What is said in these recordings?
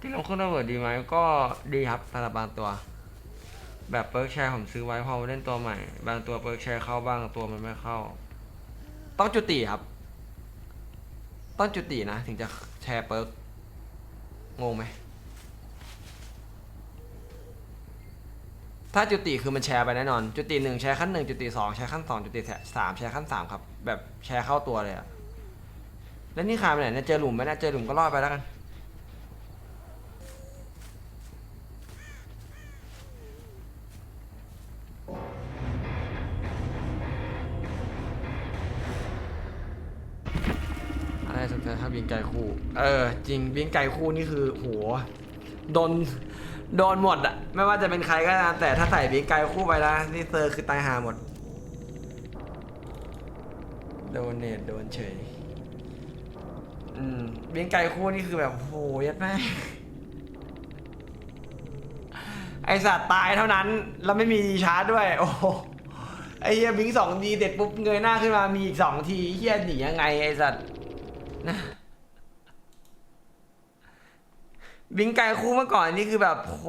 ตีลงเครื่องระเบิดดีไหมก็ดีครับสำหรับบางตัว แบบเปิร์กแชร์ผมซื้อไว้พอมาเล่นตัวใหม่ บางตัวเปิร์กแชร์เข้าบ้างตัวมันไม่เข้า ต้องจุติครับ ต้องจุตินะ ถึงจะแชร์เปิร์กงงไหมถ้าจุติคือมันแชร์ไปแน่นอน จุติหนึ่งแชร์ขั้นหนึ่งจุติสองแชร์ขั้นสองจุติสามแชร์ขั้นสามครับ แบบแชร์เข้าตัวเลยอะแล้วนี่คาไปไหนเนี่ยเจอหลุมไหมเนะเจอหลุมก็รอดไปแล้วกัน อะไรสำคัญครับบินไก่คู่ เออ จริงบินไก่คู่นี่คือโหโดนโดนหมดอะไม่ว่าจะเป็นใครก็ตามแต่ถ้าใส่บินไก่คู่ไปแล้วนี่เซอร์คือตายหาหมด โดนเนตโดนเฉย อืมบียงไก่คู่นี่คือแบบโหยัดแม่ไอสัตว์ตายเท่านั้น แล้วไม่มีชาร์จด้วย โอ้โหไอเฮียบิงสองดีเด็ดปุ๊บเงยหน้าขึ้นมามีอีกสองทีเฮียหนียังไงไอสัตว์นะ บิงไกลคู่เมื่อก่อนนี่คือแบบโห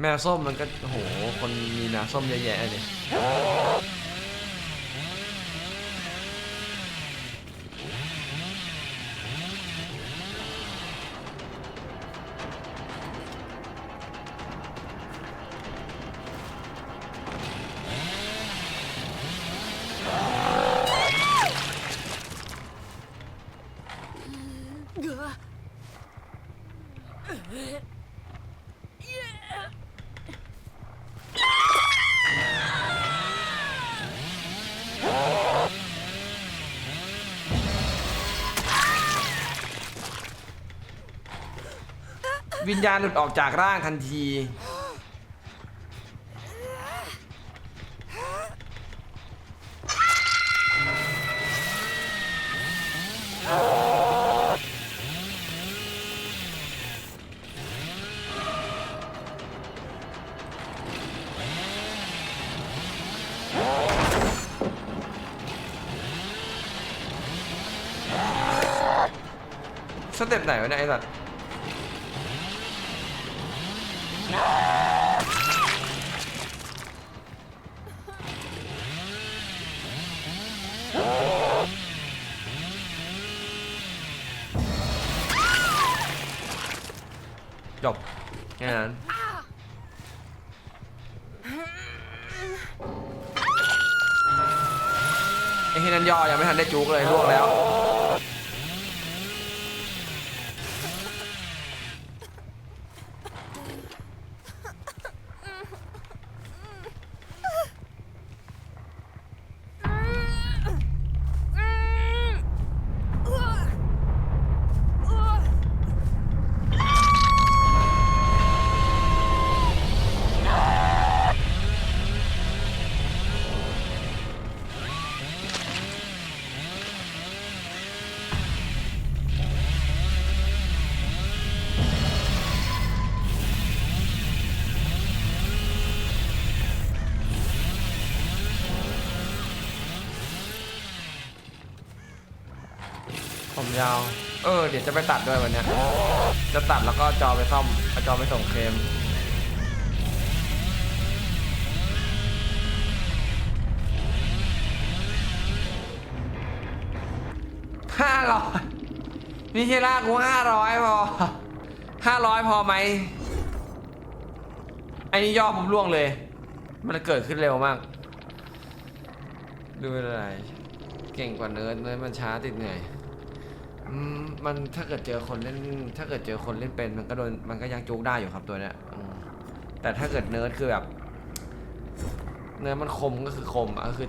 แมวส้มมันก็โอ้โหคนมีแมวส้มเยอะแยะเลย วิญญาณหลุดออกจากร่างทันที เต็ปไหนวะเนี่ยไอ้สัตว์จบแค่นั้นไอ้ที่นั่นยอยังไม่ทันได้จุกเลยล่วงแล้ว ผมยาว เออ เดี๋ยวจะไปตัดด้วยวันเนี้ย จะตัดแล้วก็จอไปซ่อมเอาจอไปส่งเคลมห้าร้อยนี่เชล่ากูห้าร้อยพอห้าร้อยพอไหมไอ้นี่ย่อผมล่วงเลย มันเกิดขึ้นเร็วมาก ดูอะไร เก่งกว่าเนิร์ดเนิร์ดมันช้าติดเหนื่อย อืมมันถ้าเกิดเจอคนเล่น ถ้าเกิดเจอคนเล่นเป็นมันก็โดนมันก็ยังจุกได้อยู่ครับตัวเนี้ยอืมแต่ถ้าเกิดเนิร์ดคือแบบ เนื้อมันคมก็คือคมอะก็คือ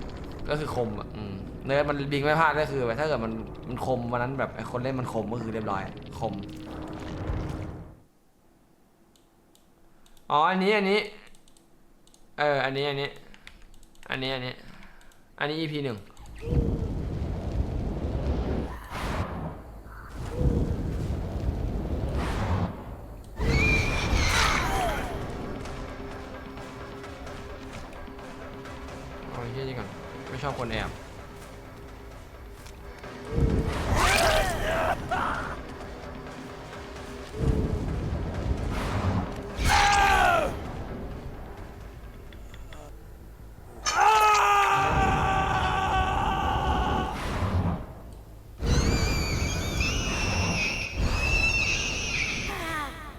ก็คือคมอะอืมเนื้อมันบิงไม่พลาดก็คือแบบถ้าเกิดมันมันคมวันนั้นแบบไอ้คนเล่นมันคมก็คือเรียบร้อยคมอ๋ออันนี้อันนี้เอออันนี้อันนี้ อันนี้อันนี้ อันนี้ EP หนึ่ง เอาไอ้เหี้ยนี่ก่อน ไม่ชอบคนแอบ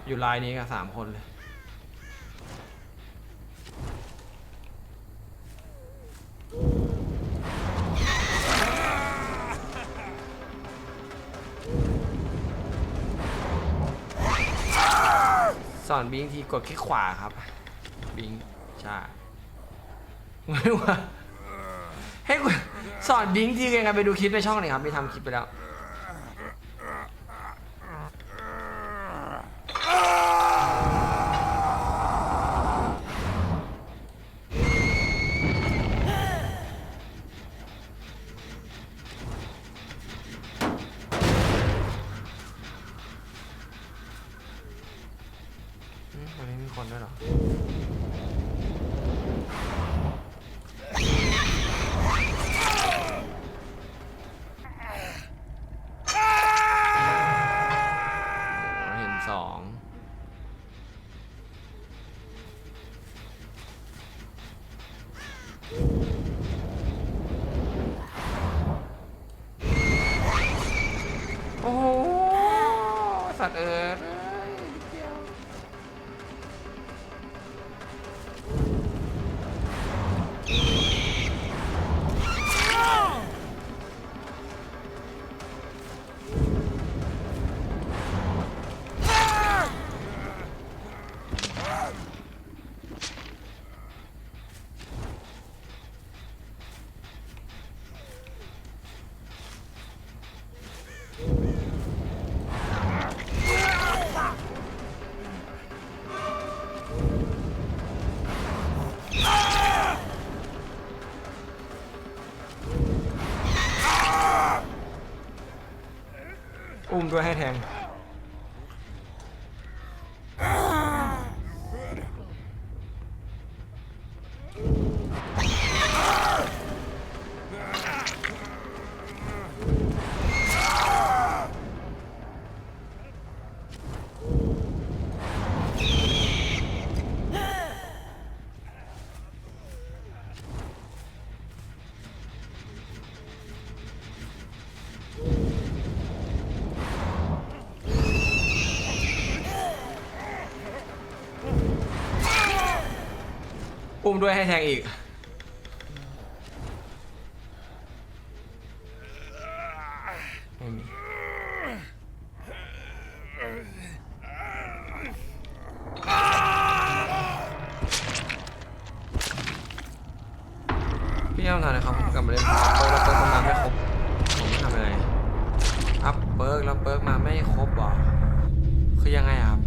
อยู่ลน์นี้กันสามคนเลย สอนบิงทีกดคลิกขวาครับ บิงใช่ไม่ว่าให้กูสอนบิงทีกันไปดูคลิปในช่องหน่อยครับมีทำคลิปไปแล้ว อืมวันนี้มีคนด้วยเหรอ เห็นสอง โอ้โห สัต อุ้มด้วยให้แทง อุ้มด้วยให้แทงอีก ไม่มี พี่ต้องทำอะไรครับผมกลับมาเล่นเปิร์กแล้วเปิร์กมาไม่ครบ ผมไม่ทำอะไรอัพเปิร์กแล้วเปิร์กมาไม่ครบเหรอคือยังไงอะครับ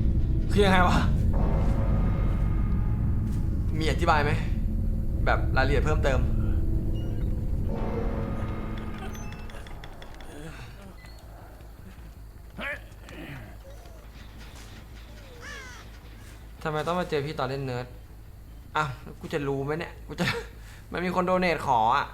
คือยังไงวะ อธิบายไหม แบบรายละเอียดเพิ่มเติม ทำไมต้องมาเจอพี่ตอนเล่นเนิร์ด อะ กูจะรู้ไหมเนี่ย กูจะ มันมีคนโดเนทขออะ